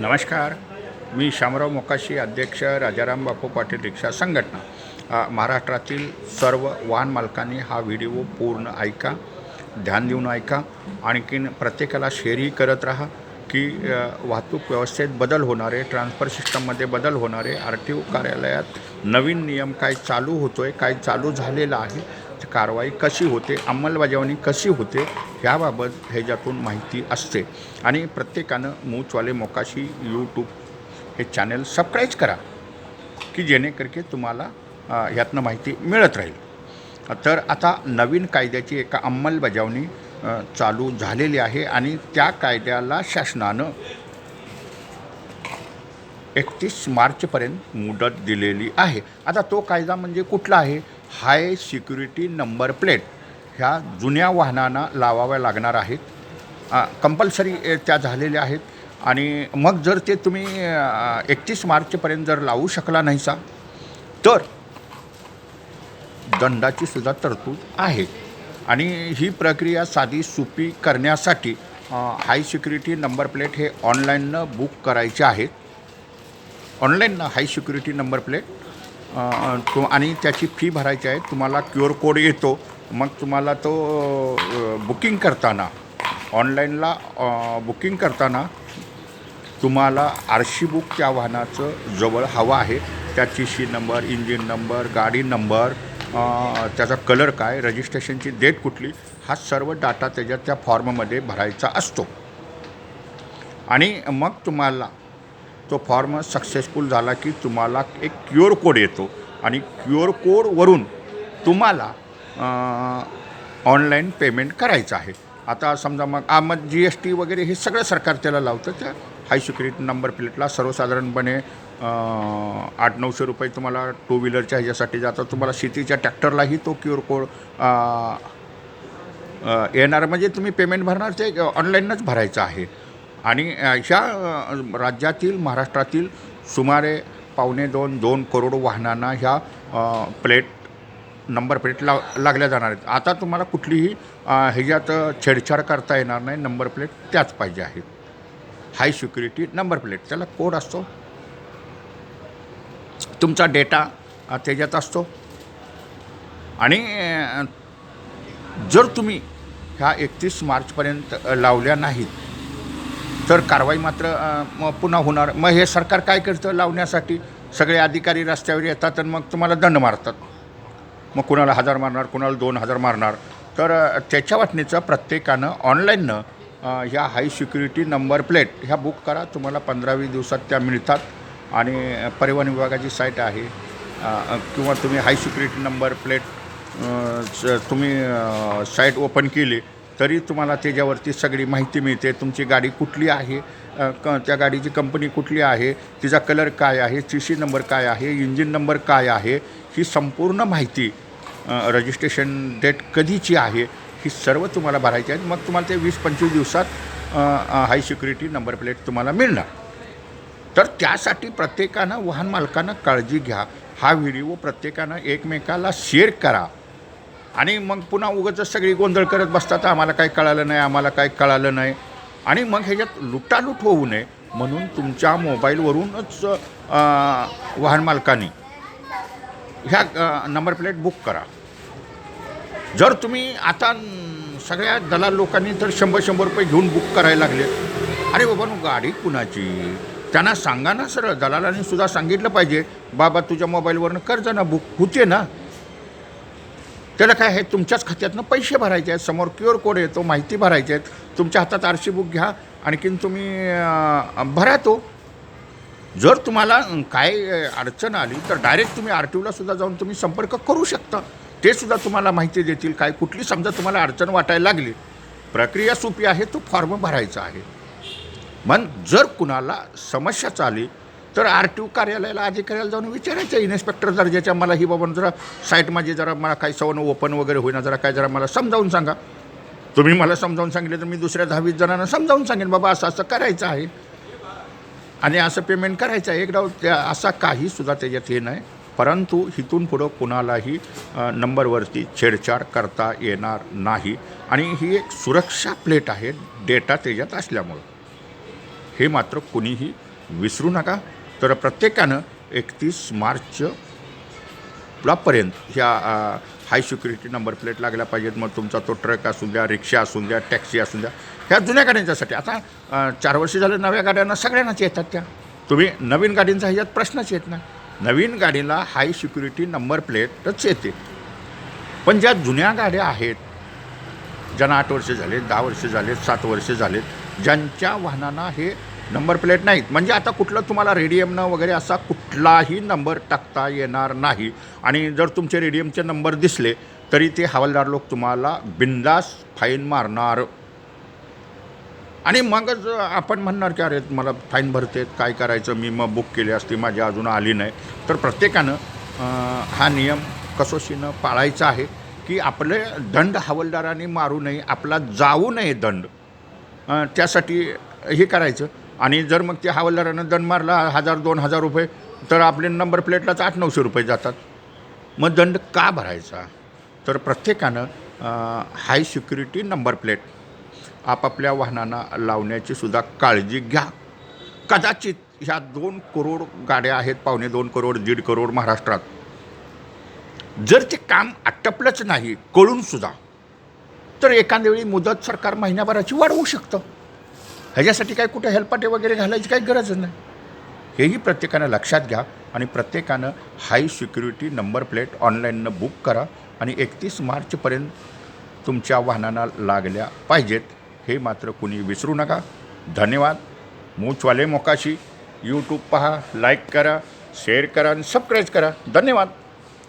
नमस्कार. मी शामराव मोकाशी अध्यक्ष राजाराम बापू पाटील रिक्षा संघटना. महाराष्ट्रातील सर्व वाहन मालकांनी हा व्हिडिओ पूर्ण ऐका ध्यान देऊन ऐका. आणखीन प्रत्येकाला शेअरही करत राहा की वाहतूक व्यवस्थेत बदल होणारे ट्रान्सफर सिस्टममध्ये बदल होणारे आर टी ओ कार्यालयात नवीन नियम काय चालू होतो आहे काय चालू झालेलं आहे कारवाई कशी होते अंमलबजावणी कशी होते ह्याबाबत ह्याच्यातून माहिती असते. आणि प्रत्येकानं मूचवाले मोकाशी यूट्यूब हे चॅनल सबस्क्राईब करा की जेणेकरके तुम्हाला ह्यातनं माहिती मिळत राहील. तर आता नवीन कायद्याची एका अंमलबजावणी चालू झालेली आहे आणि त्या कायद्याला शासनानं एकतीस मार्चपर्यंत मुदत दिलेली आहे. आता तो कायदा म्हणजे कुठला आहे? हाय सिक्युरिटी नंबर प्लेट ह्या जुन्या वाहनांना लावाव्या लागणार आहेत. कंपल्सरी त्या झालेल्या आहेत. आणि मग जर ते तुम्ही एकतीस मार्चपर्यंत जर लावू शकला नाहीसा तर दंडाची सुद्धा तरतूद आहे. आणि ही प्रक्रिया साधी सोपी करण्यासाठी हाय सिक्युरिटी नंबर प्लेट हे ऑनलाईननं बुक करायचे आहेत. ऑनलाईननं हाय सिक्युरिटी नंबर प्लेट तो आणि त्याची फी भरायची आहे तुम्हाला क्यू आर कोड येतो मग तुम्हाला तो बुकिंग करताना ऑनलाईनला बुकिंग करताना तुम्हाला आरशी बुक त्या वाहनाचं जवळ हवं आहे त्याची शी नंबर इंजिन नंबर गाडी नंबर त्याचा कलर काय रजिस्ट्रेशनची डेट कुठली हा सर्व डाटा त्याच्यात त्या फॉर्ममध्ये भरायचा असतो. आणि मग तुम्हाला तो फॉर्म सक्सेसफुल झाला की तुम्हाला एक क्यू आर कोड येतो. आणि क्यू आर कोडवरून तुम्हाला ऑनलाईन पेमेंट करायचं आहे. आता समजा मग आ मग जी एस टी वगैरे हे सगळं सरकार त्याला लावतं. त्या हाय सिक्युरिटी नंबर प्लेटला सर्वसाधारणपणे आठ नऊशे रुपये तुम्हाला टू व्हीलरच्या ह्याच्यासाठी जातात. तुम्हाला शेतीच्या ट्रॅक्टरलाही तो क्यू आर कोड येणार. म्हणजे तुम्ही पेमेंट भरणार ते ऑनलाईनच भरायचं आहे. आणि अशा ह्या राज्यातील महाराष्ट्रातील सुमारे पावणे दोन दोन करोड वाहनांना ह्या प्लेट नंबर प्लेट ला लागल्या जाणार आहेत. आता तुम्हाला कुठलीही ह्याच्यात छेडछाड करता येणार नाही. नंबर प्लेट त्याच पाहिजे आहेत. High security number plate. त्याला कोड असतो. तुमचा डेटा त्याच्यात असतो. आणि जर तुम्ही ह्या एकतीस मार्चपर्यंत लावल्या नाहीत तर कारवाई मात्र पुन्हा होणार. मग हे सरकार काय करतं लावण्यासाठी? सगळे अधिकारी रस्त्यावर येतात आणि मग तुम्हाला दंड मारतात. मग कुणाला हजार मारणार कुणाला दोन हजार मारणार? तर त्याच्या वाटणीचं प्रत्येकानं ऑनलाईननं ह्या हाय सिक्युरिटी नंबर प्लेट ह्या बुक करा. तुम्हाला पंधरा वीस दिवसात त्या मिळतात. आणि परिवहन विभागाची साईट आहे. किंवा तुम्ही हाय सिक्युरिटी नंबर प्लेट स- तुम्ही साईट ओपन केली तरी तुम्हाला त्याच्यावरती सगळी माहिती मिळते तुमची गाडी कुठली आहे क त्या गाडीची कंपनी कुठली आहे तिचा कलर काय आहे सी सी नंबर काय आहे इंजिन नंबर काय आहे ही संपूर्ण माहिती रजिस्ट्रेशन डेट कधीची आहे ही सर्व तुम्हाला भरायची आहे. मग तुम्हाला ते वीस पंचवीस दिवसात हाय सिक्युरिटी नंबर प्लेट तुम्हाला मिळणार. तर त्यासाठी प्रत्येकानं वाहन मालकानं काळजी घ्या. हा व्हिडिओ प्रत्येकानं एकमेकाला शेअर करा. आणि मग पुन्हा उगाच सगळी गोंधळ करत बसतात आम्हाला काय कळालं नाही आम्हाला काय कळालं नाही. आणि मग ह्याच्यात लुटालूट होऊ नये म्हणून तुमच्या मोबाईलवरूनच वाहन मालकांनी ह्या नंबर प्लेट बुक करा. जर तुम्ही आता सगळ्या दलाल लोकांनी तर शंभर शंभर रुपये घेऊन बुक करायला लागले. अरे बाबा गाडी कुणाची? त्यांना सांगा ना सरळ. दलालांनी सुद्धा सांगितलं पाहिजे बाबा तुझ्या मोबाईलवरनं कर्ज ना बुक. होते ना? त्याला काय आहे? तुमच्याच खात्यातनं पैसे भरायचे आहेत. समोर क्यू आर कोड येतो माहिती भरायची आहेत. तुमच्या हातात आर सी बुक घ्या. आणखीन तुम्ही भरा तो. जर तुम्हाला काय अडचण आली तर डायरेक्ट तुम्ही आर टी ओला सुद्धा जाऊन तुम्ही संपर्क करू शकता. ते सुद्धा तुम्हाला माहिती देतील. काय कुठली समजा तुम्हाला अडचण वाटायला लागली. प्रक्रिया सोपी आहे तो फॉर्म भरायचा आहे. मग जर कुणाला समस्या चाली तर आर टी ओ कार्यालयाला अधिकाऱ्याला जाऊन विचारायचं. इन्स्पेक्टर दर्जाच्या मला ही बाबा जरा साईट माझी जरा मला काही सवन ओपन वगैरे होईना जरा काय जरा मला समजावून सांगा. तुम्ही मला समजावून सांगितलं तर मी दुसऱ्या दहावीस जणांना समजावून सांगेन बाबा असं असं करायचं आहे. आणि असं पेमेंट करायचं आहे. एक त्या असा काही सुद्धा त्याच्यात हे नाही. परंतु इथून पुढं कुणालाही नंबरवरती छेडछाड करता येणार नाही. आणि ही एक सुरक्षा प्लेट आहे डेटा त्याच्यात असल्यामुळं. हे मात्र कुणीही विसरू नका. तर प्रत्येकानं एकतीस मार्च पर्यंत ह्या हाय सिक्युरिटी नंबर प्लेट लागल्या पाहिजेत. मग तुमचा तो ट्रक असू द्या रिक्षा असू द्या टॅक्सी असू द्या ह्या जुन्या गाड्यांच्यासाठी. आता चार वर्ष झाले नव्या गाड्यांना सगळ्यांनाच येतात त्या. तुम्ही नवीन गाडींचा ह्याच्यात प्रश्नच येत नाही. नवीन गाडीला हाय सिक्युरिटी नंबर प्लेटच येते. पण ज्या जुन्या गाड्या आहेत ज्यांना आठ वर्ष झाले दहा वर्ष झालेत सात वर्ष झालेत ज्यांच्या वाहनांना हे नंबर प्लेट नाहीत. म्हणजे आता कुठलं तुम्हाला रेडियमनं वगैरे असा कुठलाही नंबर टाकता येणार नाही. आणि जर तुमचे रेडियमचे नंबर दिसले तरी ते हवालदार लोक तुम्हाला बिंदास फाईन मारणार. आणि मगच आपण म्हणणार की अरे मला फाईन भरतेत काय करायचं? मी मग बुक केली असती माझी अजून आली नाही. तर प्रत्येकानं हा नियम कसोशीनं पाळायचा आहे की आपले दंड हवालदाराने मारू नये आपला जाऊ नये दंड. त्यासाठी हे करायचं. आणि जर मग त्या हवालदारानं दंड मारला हजार दोन हजार रुपये तर आपले नंबर प्लेटलाच आठ नऊशे रुपये जातात. मग दंड का भरायचा? तर प्रत्येकानं हाय सिक्युरिटी नंबर प्लेट आपापल्या वाहनांना लावण्याची सुद्धा काळजी घ्या. कदाचित ह्या दोन करोड गाड्या आहेत पावणे दोन करोड दीड करोड महाराष्ट्रात. जर ते काम आटपलंच नाही कळून सुद्धा तर एखाद्या वेळी मुदत सरकार महिन्याभराची वाढवू शकतं. ह्याच्यासाठी काय कुठे हेल्पाटे वगैरे घालायची काही गरज नाही. हेही प्रत्येकानं लक्षात घ्या आणि प्रत्येकानं हाय सिक्युरिटी नंबर प्लेट ऑनलाईननं बुक करा आणि एकतीस मार्चपर्यंत तुमच्या वाहनांना लागल्या पाहिजेत. हे मात्र कुणी विसरू नका. धन्यवाद. मूचवाले मोकाशी. यूट्यूब पहा लाईक करा शेअर करा आणि सबस्क्राईब करा. धन्यवाद.